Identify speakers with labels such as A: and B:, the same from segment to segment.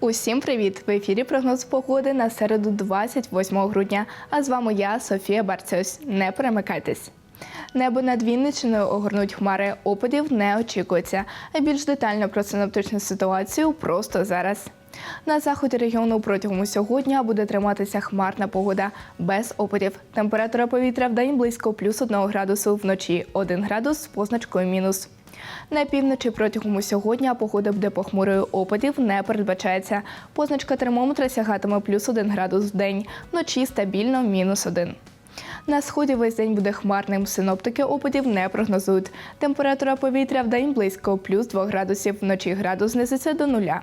A: Усім привіт! В ефірі прогноз погоди на середу 28 грудня. А з вами я, Софія Барцьос. Не перемикайтесь. Небо над Вінниччиною огорнуть хмари. Опадів не очікується. А більш детально про синоптичну ситуацію просто зараз. На заході регіону протягом усього дня буде триматися хмарна погода без опадів. Температура повітря в день близько плюс 1 градусу, вночі 1 градус з позначкою мінус. На півночі протягом усього дня погода буде похмурою, опадів не передбачається. Позначка термометра сягатиме плюс 1 градус в день, вночі стабільно мінус 1. На сході весь день буде хмарним. Синоптики опадів не прогнозують. Температура повітря в день близько плюс 2 градусів, вночі градус знизиться до нуля.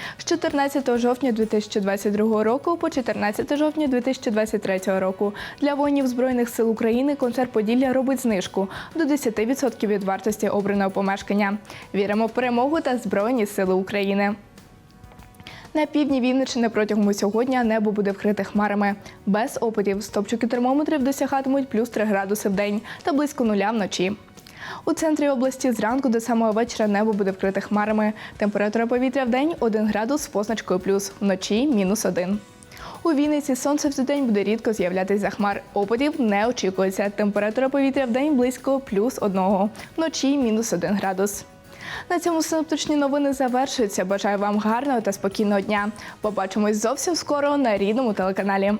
A: З 14 жовтня 2022 року по 14 жовтня 2023 року для воїнів Збройних сил України концерт Поділля робить знижку до 10% від вартості обраного помешкання. Віримо в перемогу та Збройні сили України. На півдні Вінниччини протягом усього дня небо буде вкрите хмарами. Без опадів стопчики термометрів досягатимуть плюс 3 градуси в день та близько нуля вночі. У центрі області зранку до самого вечора небо буде вкрите хмарами. Температура повітря в день 1 градус з позначкою плюс, вночі мінус 1. У Вінниці сонце в день буде рідко з'являтися за хмар. Опадів не очікується. Температура повітря в день близько плюс 1, вночі мінус 1 градус. На цьому синоптичні новини завершуються. Бажаю вам гарного та спокійного дня. Побачимось зовсім скоро на рідному телеканалі.